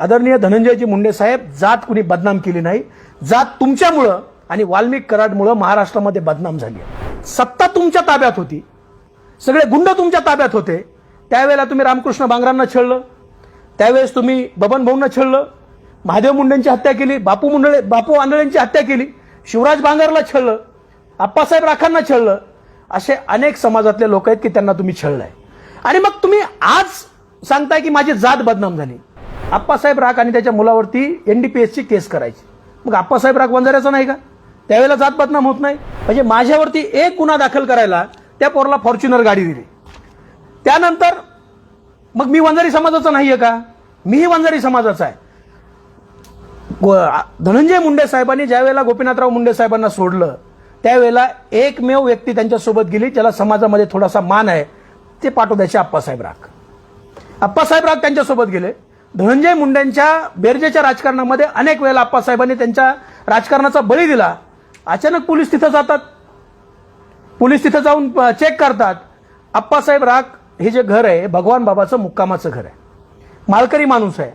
आदरणीय धनंजयजी मुंडे साहेब जात कुणी बदनाम केली नाही. जात तुमच्यामुळं आणि वाल्मिक कराडमुळं महाराष्ट्रामध्ये बदनाम झाली आहे. सत्ता तुमच्या ताब्यात होती. सगळे गुंड तुमच्या ताब्यात होते. त्यावेळेला तुम्ही रामकृष्ण बांगरांना छळलं. त्यावेळेस तुम्ही बबन भाऊंना छळलं. महादेव मुंडेंची हत्या केली बापू मुंडळे बापू आंधळेंची हत्या केली शिवराज बांगरला छळलं आप्पासाहेब राखांना छळलं. असे अनेक समाजातले लोक आहेत की त्यांना तुम्ही छळलाय. आणि मग तुम्ही आज सांगताय की माझी जात बदनाम झाली. आप्पासाहेब राख आणि त्याच्या मुलावरती एन डी पी एसची केस करायची. मग आप्पासाहेब राख वंजाऱ्याचा नाही का? त्यावेळेला जात बदनाम होत नाही. म्हणजे माझ्यावरती एक गुन्हा दाखल करायला त्या पोरला फॉर्च्युनर गाडी दिली. त्यानंतर मग मी वंजारी समाजाचा आहे का? मीही वंजारी समाजाचा आहे. धनंजय मुंडे साहेबांनी ज्यावेळेला गोपीनाथराव मुंडे साहेबांना सोडलं त्यावेळेला एकमेव व्यक्ती त्यांच्यासोबत गेली ज्याला समाजामध्ये थोडासा मान आहे ते पाटोद्याचे आप्पासाहेब राख आप्पासाहेब राख त्यांच्यासोबत गेले. धनंजय मुंडेंच्या बेरजेच्या राजकारणामध्ये अनेक वेळेला आप्पासाहेबांनी त्यांच्या राजकारणाचा बळी दिला. अचानक पोलीस तिथं जातात. पोलीस तिथं जाऊन चेक करतात. आप्पासाहेब राख हे जे घर आहे भगवान बाबाचं मुक्कामाचं घर आहे. मालकरी माणूस आहे.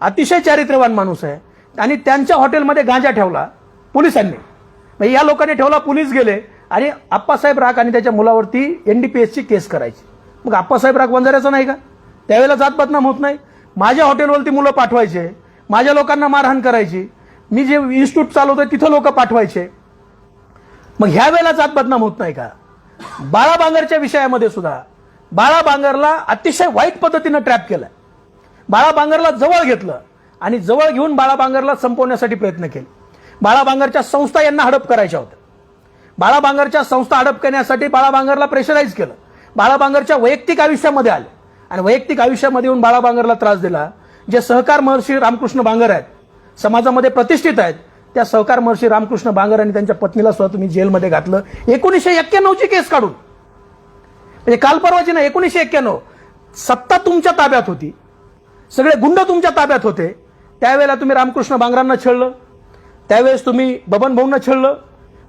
अतिशय चारित्र्यवान माणूस आहे. आणि त्यांच्या हॉटेलमध्ये गांजा ठेवला पोलिसांनी. म्हणजे या लोकांनी ठेवला पोलीस गेले. आणि आप्पासाहेब राख आणि त्याच्या मुलावरती एनडीपीएसची केस करायची. मग आप्पासाहेब राख वंजाऱ्याचा नाही का? त्यावेळेला जात बदनाम होत नाही. माझ्या हॉटेलवरती मुलं पाठवायचे माझ्या लोकांना मारहाण करायची मी जे इन्स्टिट्यूट चालवतोय तिथं लोक पाठवायचे. मग ह्या वेळेला जात बदनाम होत नाही का? बाळा बांगरच्या विषयामध्ये सुद्धा बाळा बांगरला अतिशय वाईट पद्धतीनं ट्रॅप केलं बाळा बांगरला जवळ घेतलं आणि जवळ घेऊन बाळा बांगरला संपवण्यासाठी प्रयत्न केले. बाळा बांगरच्या संस्था यांना हडप करायच्या होत्या. बाळा बांगरच्या संस्था हडप करण्यासाठी बाळा बांगरला प्रेशराईज केलं. बाळा बांगरच्या वैयक्तिक आयुष्यामध्ये आले. आणि वैयक्तिक आयुष्यामध्ये येऊन बाळा बांगरला त्रास दिला जे सहकार महर्षी रामकृष्ण बांगर आहेत समाजामध्ये प्रतिष्ठित आहेत त्या सहकार महर्षी रामकृष्ण बांगर आणि त्यांच्या पत्नीला सुद्धा तुम्ही जेलमध्ये घातलं. एकोणीसशे एक्क्याण्णवची केस काढून. म्हणजे काल परवाची ना एकोणीसशे एक्क्याण्णव. सत्ता तुमच्या ताब्यात होती. सगळे गुंड तुमच्या ताब्यात होते. त्यावेळेला तुम्ही रामकृष्ण बांगरांना छळलं. त्यावेळेस तुम्ही बबन भाऊंना छळलं.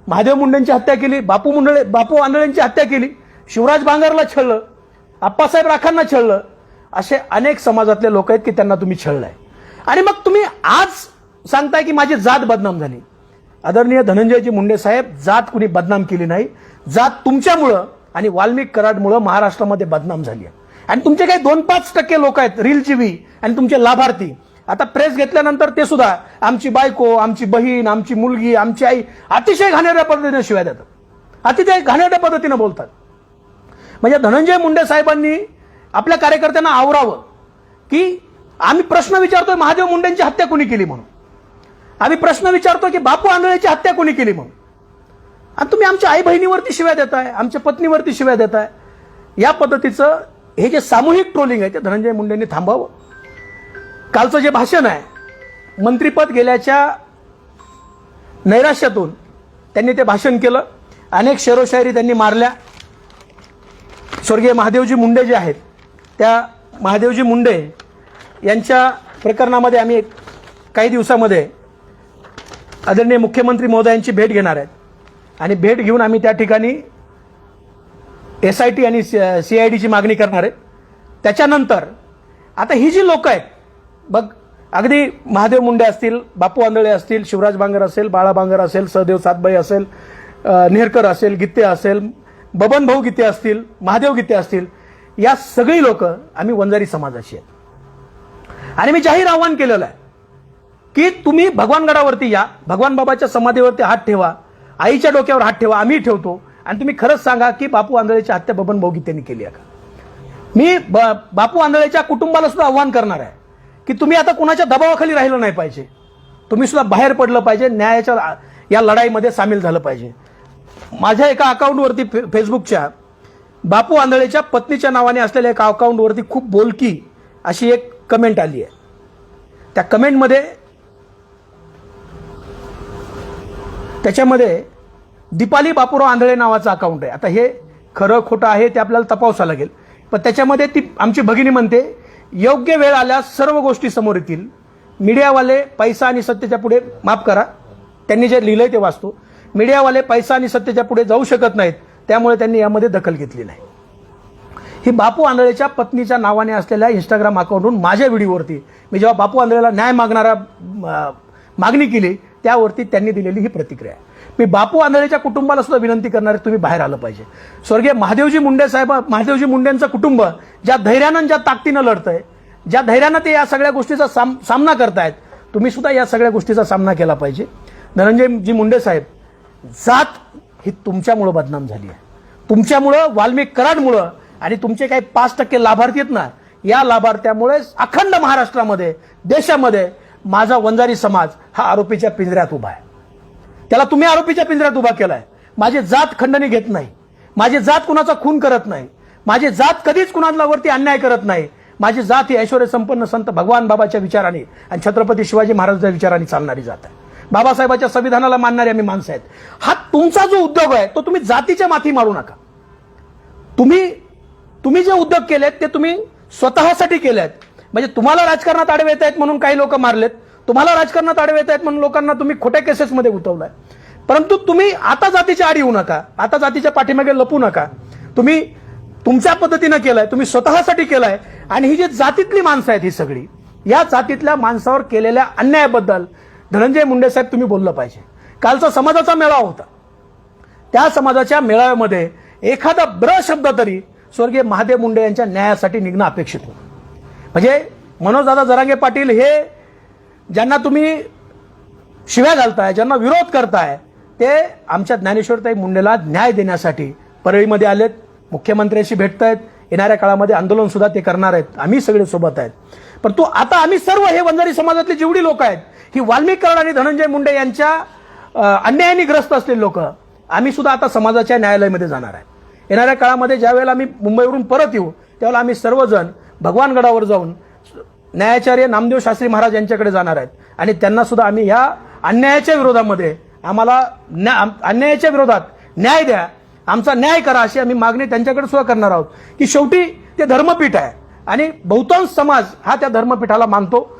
महादेव मुंडेंची हत्या केली बापू मुंडळे बापू आंधळेंची हत्या केली. शिवराज बांगरला छळलं. आप्पासाहेब राखांना छळलं. असे अनेक समाजातले लोक आहेत की त्यांना तुम्ही छळलाय. आणि मग तुम्ही आज सांगताय की माझी जात बदनाम झाली. आदरणीय धनंजयजी मुंडे साहेब जात कुणी बदनाम केली नाही. जात तुमच्यामुळं आणि वाल्मिक कराडमुळं महाराष्ट्रामध्ये बदनाम झाली आहे. आणि तुमचे काही दोन पाच टक्के लोक आहेत रील जीवी आणि तुमचे लाभार्थी. आता प्रेस घेतल्यानंतर ते सुद्धा आमची बायको आमची बहीण आमची मुलगी आमची आई अतिशय घाणेरड्या पद्धतीने शिवाय देतात. अतिशय घाणेरड्या पद्धतीनं बोलतात. म्हणजे धनंजय मुंडे साहेबांनी आपल्या कार्यकर्त्यांना आवरावं की आम्ही प्रश्न विचारतोय महादेव मुंडेंची हत्या कोणी केली म्हणून? आम्ही प्रश्न विचारतो की बापू आंधळेची हत्या कोणी केली म्हणून? आणि तुम्ही आमच्या आई बहिणीवरती शिव्या देताय आमच्या पत्नीवरती शिव्या देताय. या पद्धतीचं हे जे सामूहिक ट्रोलिंग आहे ते धनंजय मुंडेंनी थांबावं कालचं जे भाषण आहे मंत्रीपद गेल्याच्या नैराश्यातून त्यांनी ते भाषण केलं. अनेक शेरोशायरी त्यांनी मारल्या. स्वर्गीय महादेवजी मुंडे जे आहेत त्या महादेवजी मुंडे यांच्या प्रकरणामध्ये आम्ही काही दिवसामध्ये आदरणीय मुख्यमंत्री महोदयांची भेट घेणार आहेत. आणि भेट घेऊन आम्ही त्या ठिकाणी एस आय टी आणि सी आय डीची मागणी करणार आहे त्याच्यानंतर आता ही जी लोकं आहेत बघ अगदी महादेव मुंडे असतील बापू आंधळे असतील शिवराज बांगर असेल बाळा बांगर असेल सहदेव सातबाई असेल नेहरकर असेल गित्ते असेल बबन भाऊ गीते असतील महादेव गीते असतील या सगळी लोक आम्ही वंजारी समाजाशी आहेत. आणि मी जाहीर आव्हान केलेलं आहे की तुम्ही भगवानगडावरती या भगवान बाबाच्या समाधीवरती हात ठेवा आईच्या डोक्यावर हात ठेवा आम्ही ठेवतो. आणि तुम्ही खरंच सांगा की बापू आंधळेची हत्या बबन भाऊ गीतेने केली आहे का? मी ब- बापू आंधळेच्या कुटुंबाला सुद्धा आव्हान करणार आहे की तुम्ही आता कुणाच्या दबावाखाली राहिलं नाही पाहिजे. तुम्ही सुद्धा बाहेर पडलं पाहिजे न्यायाच्या या लढाईमध्ये सामील झालं पाहिजे. माझ्या एका अकाउंटवरती फे- फेसबुकच्या बापू आंधळेच्या पत्नीच्या नावाने असलेल्या एका अकाउंटवरती खूप बोलकी अशी एक कमेंट आली आहे. त्या कमेंटमध्ये त्याच्यामध्ये दीपाली बापूराव आंधळे नावाचं अकाउंट आहे. आता हे खरं खोटं आहे ते आपल्याला तपासावं लागेल. पण त्याच्यामध्ये ती आमची भगिनी म्हणते योग्य वेळ आल्यास सर्व गोष्टी समोर येतील. मीडियावाले पैसा आणि सत्तेच्या पुढे माफ करा. त्यांनी जे लिहिलंय ते वाचतो. मीडियावाले पैसा आणि सत्तेच्या पुढे जाऊ शकत नाहीत त्यामुळे त्यांनी यामध्ये दखल घेतली नाही. ही बापू आंधळेच्या पत्नीच्या नावाने असलेल्या इंस्टाग्राम अकाउंटवरून माझ्या व्हिडिओवरती मी जेव्हा बापू आंधळेला न्याय मागणारा मागणी केली त्यावरती त्यांनी दिलेली ही प्रतिक्रिया आहे. मी बापू आंधळेच्या कुटुंबाला सुद्धा विनंती करणार आहे, तुम्ही बाहेर आलं पाहिजे. स्वर्गीय महादेवजी मुंडे साहेब महादेवजी मुंडेंचं कुटुंब ज्या धैर्यानं ज्या ताकदीनं लढतंय ज्या धैर्यानं ते या सगळ्या गोष्टीचा साम सामना करतायत तुम्ही सुद्धा या सगळ्या गोष्टीचा सामना केला पाहिजे. धनंजयजी मुंडे साहेब जात ही तुमच्यामुळं बदनाम झाली आहे. तुमच्यामुळं वाल्मिक कराडमुळं आणि तुमचे काही पाच टक्के लाभार्थी आहेत ना या लाभार्थ्यामुळे अखंड महाराष्ट्रामध्ये देशामध्ये माझा वंजारी समाज हा आरोपीच्या पिंजऱ्यात उभा आहे. त्याला तुम्ही आरोपीच्या पिंजऱ्यात उभा केलाय. माझी जात खंडणी घेत नाही. माझी जात कुणाचा खून करत नाही. माझी जात कधीच कुणाला वरती अन्याय करत नाही. माझी जात ही ऐश्वर्य संपन्न संत भगवान बाबाच्या विचाराने आणि छत्रपती शिवाजी महाराजांच्या विचाराने चालणारी जात आहे. बाबासाहेबाच्या संविधानाला मानणारे आम्ही माणसं आहेत. हा तुमचा जो उद्योग आहे तो तुम्ही जातीच्या माथी मारू नका. तुम्ही तुम्ही जे उद्योग केलेत ते तुम्ही स्वतःसाठी केलेत. म्हणजे तुम्हाला राजकारणात आडवे येत आहेत म्हणून काही लोक मारलेत. तुम्हाला राजकारणात आडवे येत आहेत म्हणून लोकांना तुम्ही खोट्या केसेसमध्ये उतवलाय परंतु तुम्ही आता जातीच्या आडी येऊ नका. आता जातीच्या पाठीमागे लपू नका. तुम्ही तुमच्या पद्धतीनं केलंय तुम्ही स्वतःसाठी केलंय. आणि ही जी जातीतली माणसं आहेत ही सगळी या जातीतल्या माणसावर केलेल्या अन्यायाबद्दल धनंजय मुंडे साहेब तुम्ही बोललं पाहिजे. कालचा समाजाचा मेळावा होता. त्या समाजाच्या मेळाव्यामध्ये एखादा ब्र शब्द तरी स्वर्गीय महादेव मुंडे यांच्या न्यायासाठी निघणं अपेक्षित होतं. म्हणजे मनोजदादा जरांगे पाटील हे ज्यांना तुम्ही शिव्या घालताय ज्यांना विरोध करताय ते आमच्या ज्ञानेश्वरताई मुंडेला न्याय देण्यासाठी परळीमध्ये आलेत मुख्यमंत्र्यांशी भेटत आहेत येणाऱ्या काळामध्ये आंदोलन सुद्धा ते करणार आहेत आम्ही सगळे सोबत आहेत. परंतु आता आम्ही सर्व हे वंजारी समाजातली जेवढी लोक आहेत ही वाल्मिक आणि धनंजय मुंडे यांच्या अन्यायाने ग्रस्त असलेले लोक आम्ही सुद्धा आता समाजाच्या न्यायालयामध्ये जाणार आहे. येणाऱ्या काळामध्ये ज्यावेळेला आम्ही मुंबईवरून परत येऊ त्यावेळेला आम्ही सर्वजण भगवानगडावर जाऊन न्यायाचार्य नामदेव शास्त्री महाराज यांच्याकडे जाणार आहेत. आणि त्यांना सुद्धा आम्ही या अन्यायाच्या विरोधामध्ये आम्हाला न्या- अन्यायाच्या विरोधात न्याय द्या आमचा न्याय करा अशी आम्ही मागणी त्यांच्याकडे सुद्धा करणार आहोत. की शेवटी ते धर्मपीठ आहे. आणि बहुतांश समाज हा त्या धर्मपीठाला मानतो.